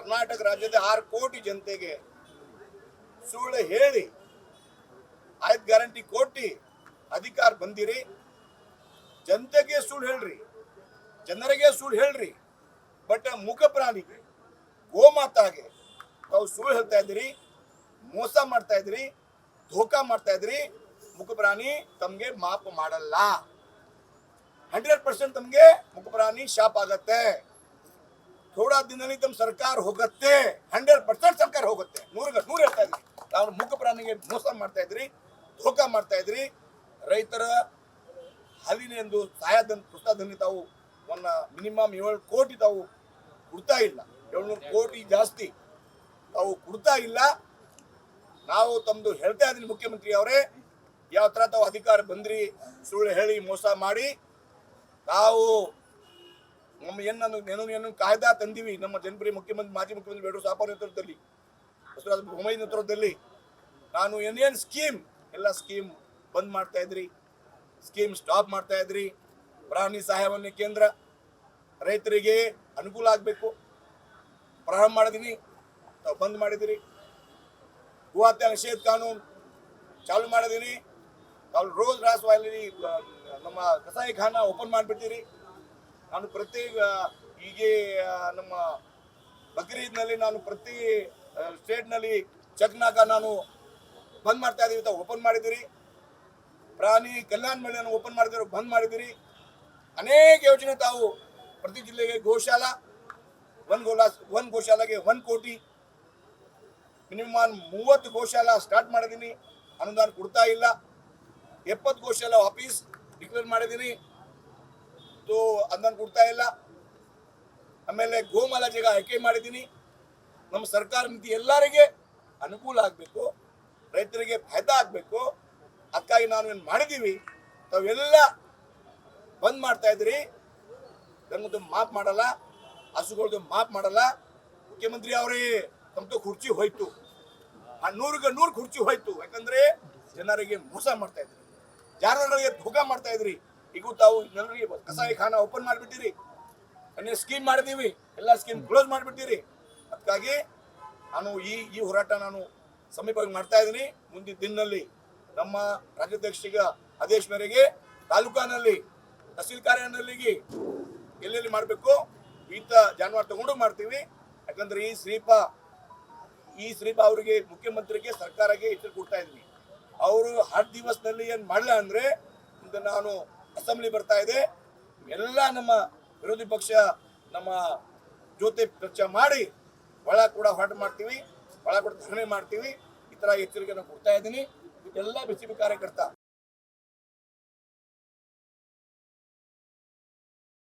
ಕರ್ನಾಟಕ ರಾಜ್ಯದ ಆರು ಕೋಟಿ ಜನತೆಗೆ ಸುಳ್ಳು ಹೇಳಿ, ಆಯ್ತು ಗ್ಯಾರಂಟಿ ಕೊಟ್ಟಿ ಅಧಿಕಾರ ಬಂದಿರಿ. ಜನತೆಗೆ ಸುಳ್ಳು ಹೇಳ್ರಿ, ಜನರಿಗೆ ಸುಳ್ಳು ಹೇಳ್ರಿ. ಬಟ್ ಮುಖ ಪ್ರಾಣಿಗೆ, ಗೋಮಾತಾಗೆ ತಾವು ಸುಳ್ಳು ಹೇಳ್ತಾ ಇದ್ರಿ ಮೋಸ ಮಾಡ್ತಾ ಇದ್ರಿ ಧೋಕಾ ಮಾಡ್ತಾ ಇದ್ರಿ ಮುಖ ಪ್ರಾಣಿ ತಮಗೆ ಮಾಪ್ ಮಾಡಲ್ಲ. ಹಂಡ್ರೆಡ್ ಪರ್ಸೆಂಟ್ ತಮಗೆ ಮುಖ ಪ್ರಾಣಿ ಶಾಪ್ ಆಗತ್ತೆ. ಥೋಡಾ ದಿನದಲ್ಲಿ ತಮ್ಮ ಸರ್ಕಾರ ಹೋಗುತ್ತೆ ಹಂಡ್ರೆಡ್ ಪರ್ಸೆಂಟ್ ಸರ್ಕಾರ ಹೋಗುತ್ತೆ. ನೂರ ನೂರು ಹೇಳ್ತಾ ಇದ್ರಿ ನಾವು ಮುಖ ಪ್ರಾಣಿಗೆ ಮೋಸ ಮಾಡ್ತಾ ಇದ್ರಿ ಧೋಕಾ ಮಾಡ್ತಾ ಇದ್ರಿ. ರೈತರ ಹಾಲಿನೆಂದು ಸಹಾಯಧನ ಪ್ರೋತ್ಸಾಹಧನ ತಾವು ಒಂದು ಮಿನಿಮಮ್ ಏಳು ಕೋಟಿ ತಾವು ಕೊಡ್ತಾ ಇಲ್ಲ. ಏಳ್ನೂರು ಕೋಟಿ ಜಾಸ್ತಿ ತಾವು ಕೊಡ್ತಾ ಇಲ್ಲ. ನಾವು ತಮ್ಮದು ಹೇಳ್ತಾ ಇದ್ದೀನಿ ಮುಖ್ಯಮಂತ್ರಿ ಅವರೇ ಯಾವ ಥರ ತಾವು ಅಧಿಕಾರ ಬಂದ್ರಿ ಸುಳ್ಳು ಹೇಳಿ ಮೋಸ ಮಾಡಿ. ತಾವು ನಮ್ಮ ಏನನ್ನು ಏನೋ ಕಾಯ್ದಾ ತಂದಿವಿ. ನಮ್ಮ ಜನಪ್ರಿಯ ಮುಖ್ಯಮಂತ್ರಿ, ಮಾಜಿ ಮುಖ್ಯಮಂತ್ರಿ ಬೇಡರು ಸಾಪ ನೇತೃತ್ವದಲ್ಲಿ. ಬಸವರಾಜ ನೇತೃತ್ವದಲ್ಲಿ. ನಾನು ಏನೇನು ಸ್ಕೀಮ್ ಎಲ್ಲ ಸ್ಕೀಮ್ ಬಂದ್ ಮಾಡ್ತಾ ಇದ್ರಿ. ಸ್ಕೀಮ್ ಸ್ಟಾಪ್ ಮಾಡ್ತಾ ಇದ್ರಿ. ಪ್ರಾಣಿ ಸಹಾಯವನ್ನು ಕೇಂದ್ರ ರೈತರಿಗೆ ಅನುಕೂಲ ಆಗಬೇಕು. ಪ್ರಾರಂಭ ಮಾಡಿದೀನಿ. ತಾವು ಬಂದ್ ಮಾಡಿದಿರಿ. ಭೂಹತ್ಯೆ ನಿಷೇಧ ಕಾನೂನು ಚಾಲು ಮಾಡಿದೀನಿ. ತಾವು ರೋಜ್ ರಾಸ್ ವಾಲಿ ನಮ್ಮ ಕಸಾಯಿ ಖಾನ ಓಪನ್ ಮಾಡಿಬಿಟ್ಟಿರಿ. ನಾನು ಪ್ರತಿ ಹೀಗೆ ನಮ್ಮ ಬಕ್ರೀದ್ನಲ್ಲಿ ನಾನು ಪ್ರತಿ ಸ್ಟೇಟ್ನಲ್ಲಿ ಚೆಕ್ನಾಗ ನಾನು ಬಂದ್ ಮಾಡ್ತಾ ಇದ್ದೀವಿ ತಾವು ಓಪನ್ ಮಾಡಿದಿರಿ ಪ್ರಾಣಿ ಕಲ್ಯಾಣ ಮೇಳವನ್ನು ಓಪನ್ ಮಾಡಿದಿರಿ, ಬಂದ್ ಮಾಡಿದಿರಿ ಅನೇಕ ಯೋಜನೆ ತಾವು ಪ್ರತಿ ಜಿಲ್ಲೆಗೆ ಗೋಶಾಲಾ, ಒಂದು ಗೋಲಾ, ಒಂದು ಗೋಶಾಲೆಗೆ ಒಂದು ಕೋಟಿ, ಮಿನಿಮಮ್ ಮೂವತ್ತು ಗೋಶಾಲಾ ಸ್ಟಾರ್ಟ್ ಮಾಡಿದ್ದೀನಿ. ಅನುದಾನ ಕೊಡ್ತಾ ಇಲ್ಲ. ಎಪ್ಪತ್ತು ಗೋಶಾಲ ಆಫೀಸ್ ಡಿಕ್ಲೇರ್ ಮಾಡಿದ್ದೀನಿ. ಸೊ ಅಂದನ್ ಕೊಡ್ತಾ ಇಲ್ಲ. ಆಮೇಲೆ ಗೋಮಾಲ ಜಾಗ ಆಯ್ಕೆ ಮಾಡಿದ್ದೀನಿ. ನಮ್ಮ ಸರ್ಕಾರ ನೀತಿ ಎಲ್ಲರಿಗೆ ಅನುಕೂಲ ಆಗಬೇಕು. ರೈತರಿಗೆ ಫಾಯ್ದಾ ಆಗಬೇಕು. ಅದಕ್ಕಾಗಿ ನಾನು ಏನು ಮಾಡಿದ್ದೀವಿ ತಾವೆಲ್ಲ ಬಂದ್ ಮಾಡ್ತಾ ಇದ್ರಿ. ನಮ್ಮದು ಮಾಪ್ ಮಾಡಲ್ಲ ಹಸುಗಳದ್ದು ಮಾಪ್ ಮಾಡಲ್ಲ. ಮುಖ್ಯಮಂತ್ರಿ ಅವರೇ ತಮ್ಮದು ಕುರ್ಚಿ ಹೋಯ್ತು. ಆ ನೂರಿಗೆ ನೂರು ಕುರ್ಚಿ ಹೋಯ್ತು. ಯಾಕಂದ್ರೆ ಜನರಿಗೆ ಮೋಸ ಮಾಡ್ತಾ ಇದ್ರಿ. ಜನರಿಗೆ ಧೋಕ ಮಾಡ್ತಾ ಇದ್ರಿ. ಈಗ ತಾವು ಜನರಿಗೆ ಕಸಾಯಿ ಖಾನ ಓಪನ್ ಮಾಡಿಬಿಟ್ಟಿರಿ. ಅನ್ನೇ ಸ್ಕೀಮ್ ಮಾಡಿದೀವಿ. ಎಲ್ಲ ಸ್ಕೀಮ್ ಕ್ಲೋಸ್ ಮಾಡಿಬಿಟ್ಟಿರಿ. ಅದಕ್ಕಾಗಿ ನಾನು ಈ ಈ ಹೋರಾಟ ನಾನು ಸಮೀಪವಾಗಿ ಮಾಡ್ತಾ ಇದ್ದೀನಿ. ಮುಂದಿನ ದಿನದಲ್ಲಿ ನಮ್ಮ ರಾಜ್ಯಾಧ್ಯಕ್ಷಿಗ ಆದೇಶ ಮೇರೆಗೆ ತಾಲೂಕಾನಲ್ಲಿ ತಹಸೀಲ್ ಎಲ್ಲೆಲ್ಲಿ ಮಾಡಬೇಕು? ಈತ ಜಾನುವಾರು ತಗೊಂಡು ಮಾಡ್ತೀವಿ. ಯಾಕಂದ್ರೆ ಈ ಶ್ರೀಪ ಈ ಶ್ರೀಪ ಅವರಿಗೆ ಮುಖ್ಯಮಂತ್ರಿಗೆ ಸರ್ಕಾರಕ್ಕೆ ಎಚ್ಚರಿಕೆ ಕೊಡ್ತಾ ಇದ್ವಿ ಅವರು ಹತ್ತು ದಿವಸದಲ್ಲಿ ಏನು ಮಾಡಲ್ಲ ಅಂದರೆ ನಾನು ಅಸೆಂಬ್ಲಿ ಬರ್ತಾ ಇದೆ. ಎಲ್ಲ ನಮ್ಮ ವಿರೋಧಿ ಪಕ್ಷ ನಮ್ಮ ಜೊತೆ ಚರ್ಚೆ ಮಾಡಿ ಒಳ ಕೂಡ ಹೊರಟು ಮಾಡ್ತೀವಿ, ಒಳ ಕೂಡ ಧರಣಿ ಮಾಡ್ತೀವಿ. ಈ ಥರ ಎಚ್ಚರಿಕೆಯನ್ನು ಕೊಡ್ತಾ ಇದ್ದೀನಿ. ಎಲ್ಲ ಬಿ ಕಾರ್ಯಕರ್ತ